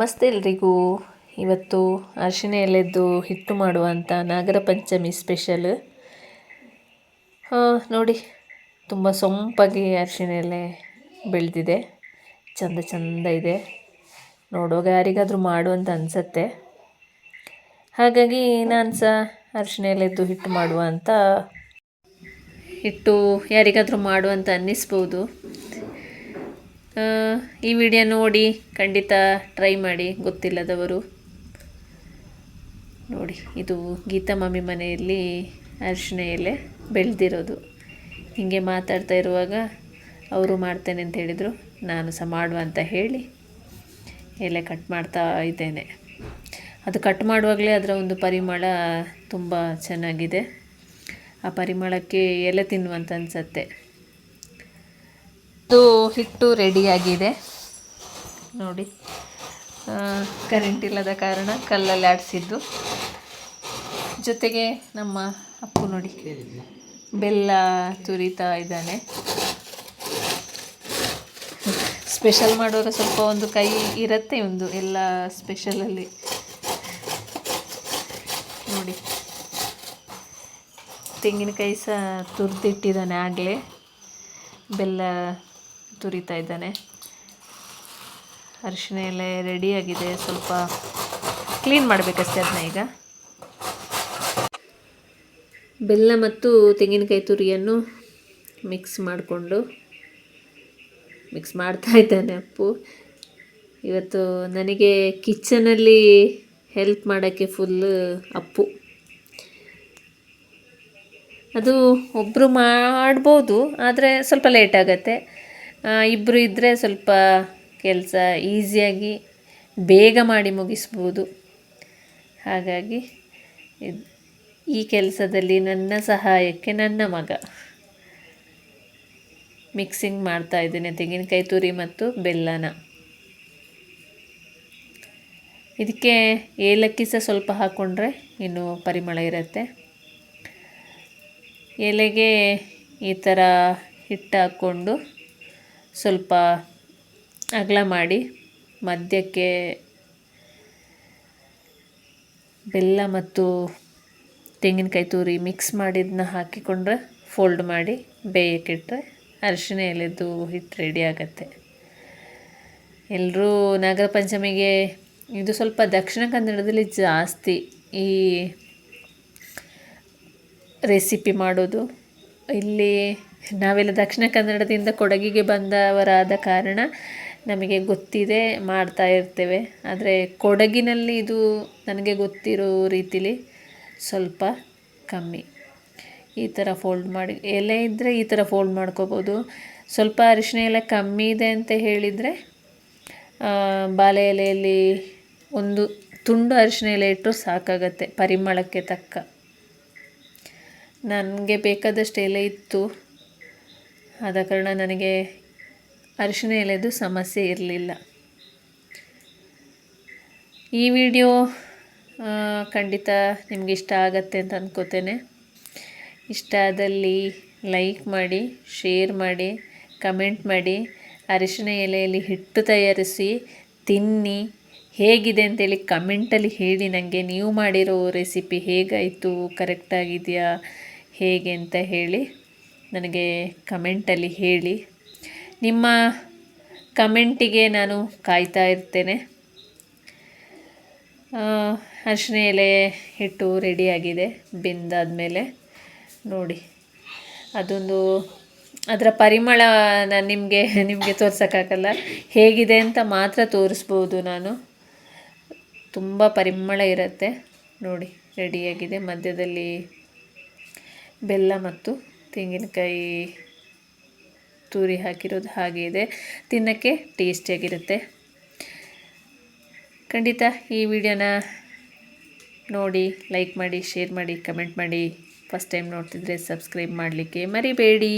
ನಮಸ್ತೆ ಎಲ್ರಿಗೂ. ಇವತ್ತು ಅರಿಶಿನ ಎಲೆದ್ದು ಹಿಟ್ಟು ಮಾಡುವಂಥ ನಾಗರ ಪಂಚಮಿ ಸ್ಪೆಷಲ್ ನೋಡಿ, ತುಂಬ ಸೊಂಪಾಗಿ ಅರಿಶಿನ ಎಲೆ ಬೆಳೆದಿದೆ. ಚಂದ ಚಂದ ಇದೆ. ನೋಡುವಾಗ ಯಾರಿಗಾದರೂ ಮಾಡು ಅಂತ ಅನಿಸತ್ತೆ. ಹಾಗಾಗಿ ನಾನು ಸಹ ಅರಿಶಿನ ಎಲೆದ್ದು ಹಿಟ್ಟು ಮಾಡುವ ಅಂತ. ಹಿಟ್ಟು ಯಾರಿಗಾದರೂ ಮಾಡು ಅಂತ ಅನ್ನಿಸ್ಬೋದು. ಈ ವಿಡಿಯೋ ನೋಡಿ, ಖಂಡಿತ ಟ್ರೈ ಮಾಡಿ, ಗೊತ್ತಿಲ್ಲದವರು. ನೋಡಿ, ಇದು ಗೀತಾ ಮಮ್ಮಿ ಮನೆಯಲ್ಲಿ ಅರಿಶಿನ ಎಲೆ ಬೆಳೆದಿರೋದು. ಹೀಗೆ ಮಾತಾಡ್ತಾ ಇರುವಾಗ ಅವರು ಮಾಡ್ತೇನೆ ಅಂತ ಹೇಳಿದರು. ನಾನು ಸಹ ಮಾಡುವ ಅಂತ ಹೇಳಿ ಎಲೆ ಕಟ್ ಮಾಡ್ತಾ ಇದ್ದೇನೆ. ಅದು ಕಟ್ ಮಾಡುವಾಗಲೇ ಅದರ ಒಂದು ಪರಿಮಳ ತುಂಬ ಚೆನ್ನಾಗಿದೆ. ಆ ಪರಿಮಳಕ್ಕೆ ಎಲೆ ತಿನ್ನುವಂತ ಅನಿಸತ್ತೆ. ಇದು ಹಿಟ್ಟು ರೆಡಿಯಾಗಿದೆ ನೋಡಿ. ಕರೆಂಟ್ ಇಲ್ಲದ ಕಾರಣ ಕಲ್ಲಲ್ಲಿ ಆಡಿಸಿದ್ದು. ಜೊತೆಗೆ ನಮ್ಮ ಅಪ್ಪು ನೋಡಿ. ಬೆಲ್ಲ ತುರಿತಾ ಇದ್ದಾನೆ. ಸ್ಪೆಷಲ್ ಮಾಡೋರು ಸ್ವಲ್ಪ ಒಂದು ಕೈ ಇರುತ್ತೆ, ಒಂದು ಎಲ್ಲ ಸ್ಪೆಷಲಲ್ಲಿ ನೋಡಿ. ತೆಂಗಿನಕಾಯಿ ಸಹ ತುರಿದಿಟ್ಟಿದ್ದಾನೆ ಆಗಲೇ. ಬೆಲ್ಲ ತುರಿತಾ ಇದ್ದಾನೆ. ಅರಿಶಿನ ಎಲೆ ರೆಡಿಯಾಗಿದೆ ಸ್ವಲ್ಪ ಕ್ಲೀನ್ ಮಾಡಬೇಕಷ್ಟೇ ಅದನ್ನ ಈಗ. ಬೆಲ್ಲ ಮತ್ತು ತೆಂಗಿನಕಾಯಿ ತುರಿಯನ್ನು ಮಿಕ್ಸ್ ಮಾಡಿಕೊಂಡು ಮಿಕ್ಸ್ ಮಾಡ್ತಾ ಇದ್ದಾನೆ ಅಪ್ಪು. ಇವತ್ತು ನನಗೆ ಕಿಚನಲ್ಲಿ ಹೆಲ್ಪ್ ಮಾಡೋಕ್ಕೆ ಫುಲ್ ಅಪ್ಪು. ಅದು ಒಬ್ಬರು ಮಾಡ್ಬೋದು, ಆದರೆ ಸ್ವಲ್ಪ ಲೇಟ್ ಆಗುತ್ತೆ. ಇಬ್ಬರು ಇದ್ದರೆ ಸ್ವಲ್ಪ ಕೆಲಸ ಈಸಿಯಾಗಿ ಬೇಗ ಮಾಡಿ ಮುಗಿಸ್ಬೋದು. ಹಾಗಾಗಿ ಈ ಕೆಲಸದಲ್ಲಿ ನನ್ನ ಸಹಾಯಕ್ಕೆ ನನ್ನ ಮಗ. ಮಿಕ್ಸಿಂಗ್ ಮಾಡ್ತಾ ಇದ್ದೇನೆ, ತೆಂಗಿನಕಾಯಿ ತುರಿ ಮತ್ತು ಬೆಲ್ಲನ. ಇದಕ್ಕೆ ಏಲಕ್ಕಿ ಸಹ ಸ್ವಲ್ಪ ಹಾಕ್ಕೊಂಡ್ರೆ ಇನ್ನೂ ಪರಿಮಳ ಇರುತ್ತೆ. ಎಲೆಗೆ ಈ ಥರ ಹಿಟ್ಟು ಹಾಕ್ಕೊಂಡು ಸ್ವಲ್ಪ ಅಗಲ ಮಾಡಿ ಮಧ್ಯಕ್ಕೆ ಬೆಲ್ಲ ಮತ್ತು ತೆಂಗಿನಕಾಯಿ ತುರಿ ಮಿಕ್ಸ್ ಮಾಡಿದ್ದನ್ನ ಹಾಕಿಕೊಂಡ್ರೆ ಫೋಲ್ಡ್ ಮಾಡಿ ಬೇಯಕ್ಕಿಟ್ರೆ ಅರಿಶಿನ ಎಲೆದು ಹಿಟ್ಟು ರೆಡಿ ಆಗುತ್ತೆ. ಎಲ್ಲರೂ ನಾಗರ ಪಂಚಮಿಗೆ ಇದು ಸ್ವಲ್ಪ ದಕ್ಷಿಣ ಕನ್ನಡದಲ್ಲಿ ಜಾಸ್ತಿ ಈ ರೆಸಿಪಿ ಮಾಡೋದು ಇಲ್ಲಿ ನಾವೆಲ್ಲ ದಕ್ಷಿಣ ಕನ್ನಡದಿಂದ ಕೊಡಗಿಗೆ ಬಂದವರಾದ ಕಾರಣ ನಮಗೆ ಗೊತ್ತಿದೆ, ಮಾಡ್ತಾ ಇರ್ತೇವೆ. ಆದರೆ ಕೊಡಗಿನಲ್ಲಿ ಇದು ನನಗೆ ಗೊತ್ತಿರೋ ರೀತಿಲಿ ಸ್ವಲ್ಪ ಕಮ್ಮಿ. ಈ ಥರ ಫೋಲ್ಡ್ ಮಾಡಿ, ಎಲೆ ಇದ್ದರೆ ಈ ಥರ ಫೋಲ್ಡ್ ಮಾಡ್ಕೋಬೋದು. ಸ್ವಲ್ಪ ಅರಿಶಿನ ಎಲೆ ಕಮ್ಮಿ ಇದೆ ಅಂತ ಹೇಳಿದರೆ ಬಾಳೆ ಎಲೆಯಲ್ಲಿ ಒಂದು ತುಂಡು ಅರಿಶಿನ ಎಲೆ ಇಟ್ಟರು ಸಾಕಾಗತ್ತೆ, ಪರಿಮಳಕ್ಕೆ ತಕ್ಕ. ನನಗೆ ಬೇಕಾದಷ್ಟು ಎಲೆ ಇತ್ತು. ಆದ ಕಾರಣ ನನಗೆ ಅರಿಶಿನ ಎಲೆದು ಸಮಸ್ಯೆ ಇರಲಿಲ್ಲ. ಈ ವಿಡಿಯೋ ಖಂಡಿತ ನಿಮಗೆ ಇಷ್ಟ ಆಗತ್ತೆ ಅಂತ ಅಂದ್ಕೋತೇನೆ ಇಷ್ಟ ಆದಲ್ಲಿ ಲೈಕ್ ಮಾಡಿ, ಶೇರ್ ಮಾಡಿ, ಕಮೆಂಟ್ ಮಾಡಿ, ಅರಿಶಿನ ಎಲೆಯಲ್ಲಿ ಹಿಟ್ಟು ತಯಾರಿಸಿ, ತಿನ್ನಿ. ಹೇಗಿದೆ ಅಂತೇಳಿ ಕಮೆಂಟಲ್ಲಿ ಹೇಳಿ. ನನಗೆ ನೀವು ಮಾಡಿರೋ ರೆಸಿಪಿ ಹೇಗಾಯಿತು? ಕರೆಕ್ಟಾಗಿದೆಯಾ ಹೇಗೆ ಅಂತ ಹೇಳಿ ನನಗೆ ಕಮೆಂಟಲ್ಲಿ ಹೇಳಿ. ನಿಮ್ಮ ಕಮೆಂಟಿಗೆ ನಾನು ಕಾಯ್ತಾ ಇರ್ತೇನೆ. ಅರ್ಶಿನ ಎಲೆ ಹಿಟ್ಟು ರೆಡಿಯಾಗಿದೆ ಬೆಂದಾದಮೇಲೆ ನೋಡಿ. ಅದೊಂದು ಅದರ ಪರಿಮಳ ನಾನು ನಿಮಗೆ ನಿಮಗೆ ತೋರ್ಸೋಕ್ಕಾಗಲ್ಲ. ಹೇಗಿದೆ ಅಂತ ಮಾತ್ರ ತೋರಿಸ್ಬೋದು ನಾನು. ತುಂಬ ಪರಿಮಳ ಇರುತ್ತೆ. ನೋಡಿ ರೆಡಿಯಾಗಿದೆ ಮಧ್ಯದಲ್ಲಿ ಬೆಲ್ಲ ಮತ್ತು ತೆಂಗಿನಕಾಯಿ ತುರಿ ಹಾಕಿರೋದು ಹಾಗೆ ಇದೆ. ತಿನ್ನೋಕ್ಕೆ ಟೇಸ್ಟಿಯಾಗಿರುತ್ತೆ ಖಂಡಿತ ಈ ವಿಡಿಯೋನ ನೋಡಿ, ಲೈಕ್ ಮಾಡಿ, ಶೇರ್ ಮಾಡಿ, ಕಮೆಂಟ್ ಮಾಡಿ. ಫಸ್ಟ್ ಟೈಮ್ ನೋಡ್ತಿದ್ರೆ ಸಬ್ಸ್ಕ್ರೈಬ್ ಮಾಡಲಿಕ್ಕೆ ಮರಿಬೇಡಿ.